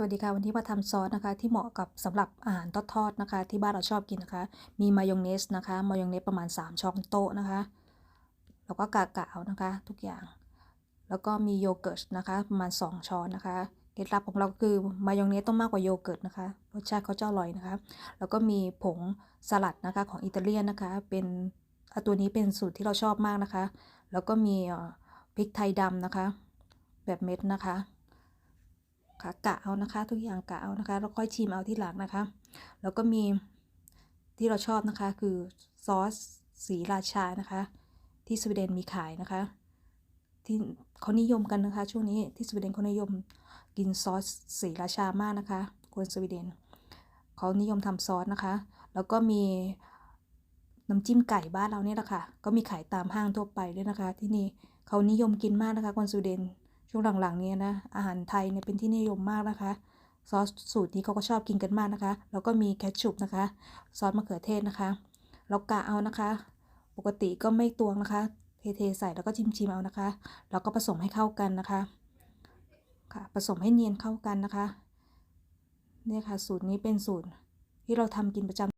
สวัสดีค่ะวันนี้มาทำซอสนะคะที่เหมาะกับสำหรับอาหารทอดๆนะคะ ที่บ้านเราชอบกินนะคะ มีมายองเนสนะคะมายองเนสประมาณ 3 ช้อนโต๊ะนะคะ แล้วก็กากาวนะคะ ทุกอย่าง แล้วก็มีโยเกิร์ตนะคะประมาณ 2 ช้อนนะคะเคล็ดลับของเราก็คือมายองเนสต้องมากกว่าโยเกิร์ตนะคะรสชาติเขาจะอร่อยนะคะ แล้วก็มีผงสลัดนะคะของอิตาเลียนนะคะ เป็นตัวนี้เป็นสูตรที่เราชอบมากนะคะ แล้วก็มีพริกไทยดำนะคะ แบบเม็ดนะคะ ค่ะกะเอานะคะ ทุกอย่างกะเอานะคะแล้วค่อยชิมเอาที่หลังนะคะ แล้วก็มีที่เราชอบนะคะคือซอสสีราชานะคะ ที่สวีเดนมีขายนะคะ ที่เขานิยมกันนะคะ ช่วงนี้ที่สวีเดนเขานิยมกินซอสสีราชามากนะคะ คนสวีเดนเขานิยมทำซอสนะคะ แล้วก็มีน้ำจิ้มไก่บ้านเราเนี่ยแหละค่ะ ก็มีขายตามห้างทั่วไปด้วยนะคะ ที่นี่เขานิยมกินมากนะคะคนสวีเดน ช่วงหลังๆเนี้นะอาหารไทยเนี่ยเป็นที่นิยมมากนะคะซอสสูตรนี้เขาก็ชอบกินกันมากนะคะ แล้วก็มีแคชชุปนะคะ ซอสมะเขือเทศนะคะเรากะเอานะคะ ปกติก็ไม่ตวงนะคะ เทๆใส่แล้วก็ชิมๆเอานะคะ แล้วก็ผสมให้เข้ากันนะคะค่ะผสมให้เนียนเข้ากันนะคะเนี่ยค่ะ สูตรนี้เป็นสูตรที่เราทำกินประจำ